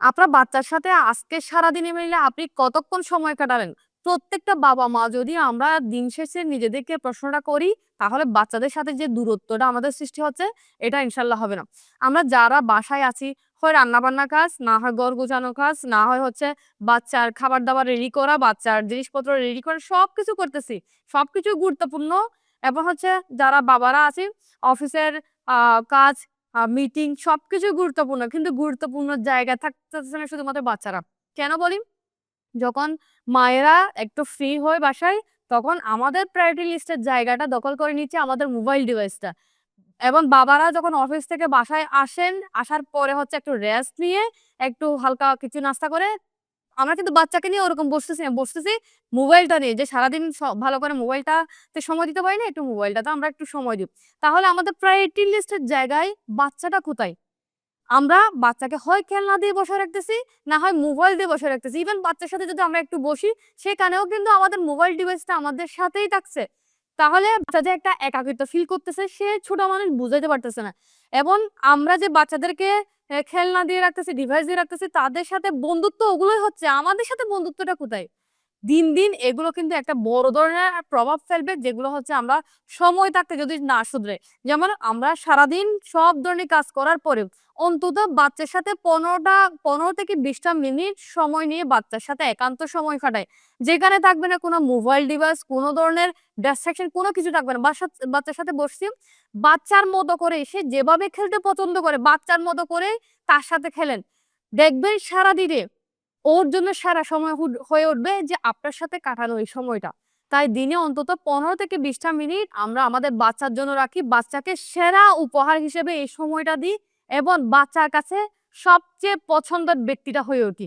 আপনার বাচ্চার সাথে আজকে সারাদিনে মিলে আপনি কতক্ষণ সময় কাটালেন? প্রত্যেকটা বাবা মা যদি আমরা দিন শেষে নিজেদেরকে প্রশ্নটা করি, তাহলে বাচ্চাদের সাথে যে দূরত্বটা আমাদের সৃষ্টি হচ্ছে, এটা ইনশাল্লাহ হবে না। আমরা যারা বাসায় আছি, হয় রান্না বান্না কাজ, না হয় ঘর গোছানো কাজ, না হয় হচ্ছে বাচ্চার খাবার দাবার রেডি করা, বাচ্চার জিনিসপত্র রেডি করা, সবকিছু করতেছি। সব সবকিছু গুরুত্বপূর্ণ। এবং হচ্ছে যারা বাবারা আছে অফিসের কাজ মিটিং সবকিছু গুরুত্বপূর্ণ। কিন্তু গুরুত্বপূর্ণ জায়গা থাকতেছে না শুধুমাত্র বাচ্চারা। কেন বলি? যখন মায়েরা একটু ফ্রি হয়ে বাসায়, তখন আমাদের প্রায়োরিটি লিস্টের জায়গাটা দখল করে নিচ্ছে আমাদের মোবাইল ডিভাইসটা এবং বাবারা যখন অফিস থেকে বাসায় আসেন, আসার পরে হচ্ছে একটু রেস্ট নিয়ে, একটু হালকা কিছু নাস্তা করে আমরা কিন্তু বাচ্চাকে নিয়ে ওরকম বসতেছি না বসতেছি মোবাইলটা নিয়ে যে সারাদিন ভালো করে মোবাইলটাতে সময় দিতে পারি না, একটু মোবাইলটাতে আমরা একটু সময় দিই। তাহলে আমাদের প্রায়োরিটি লিস্টের জায়গায় বাচ্চাটা কোথায়? আমরা বাচ্চাকে হয় খেলনা দিয়ে বসে রাখতেছি, না হয় মোবাইল দিয়ে বসে রাখতেছি। ইভেন বাচ্চার সাথে যদি আমরা একটু বসি, সেখানেও কিন্তু আমাদের মোবাইল ডিভাইসটা আমাদের সাথেই থাকছে। তাহলে বাচ্চা যে একটা একাকিত্ব ফিল করতেছে, সে ছোট মানুষ বুঝাইতে পারতেছে না। এবং আমরা যে বাচ্চাদেরকে খেলনা দিয়ে রাখতেছে ডিভাইস দিয়ে রাখতেছে, তাদের সাথে বন্ধুত্ব ওগুলোই হচ্ছে। আমাদের সাথে বন্ধুত্বটা কোথায়? দিন দিন এগুলো কিন্তু একটা বড় ধরনের প্রভাব ফেলবে যেগুলো হচ্ছে আমরা সময় থাকতে যদি না শুধরে। যেমন আমরা সারাদিন সব ধরনের কাজ করার পরেও অন্তত বাচ্চার সাথে পনেরোটা, পনেরো থেকে বিশটা মিনিট সময় নিয়ে বাচ্চার সাথে একান্ত সময় কাটায় যেখানে থাকবে না কোনো মোবাইল ডিভাইস, কোনো ধরনের ডিস্ট্রাকশন কোনো কিছু থাকবে না। বাচ্চার সাথে বসছি, বাচ্চার মতো করে সে যেভাবে খেলতে পছন্দ করে বাচ্চার মতো করে তার সাথে খেলেন। দেখবেন সারাদিনে ওর জন্য সারা সময় হয়ে উঠবে যে আপনার সাথে কাটানো এই সময়টা। তাই দিনে অন্তত পনেরো থেকে বিশটা মিনিট আমরা আমাদের বাচ্চার জন্য রাখি, বাচ্চাকে সেরা উপহার হিসেবে এই সময়টা দিই এবং বাচ্চার কাছে সবচেয়ে পছন্দের ব্যক্তিটা হয়ে উঠি।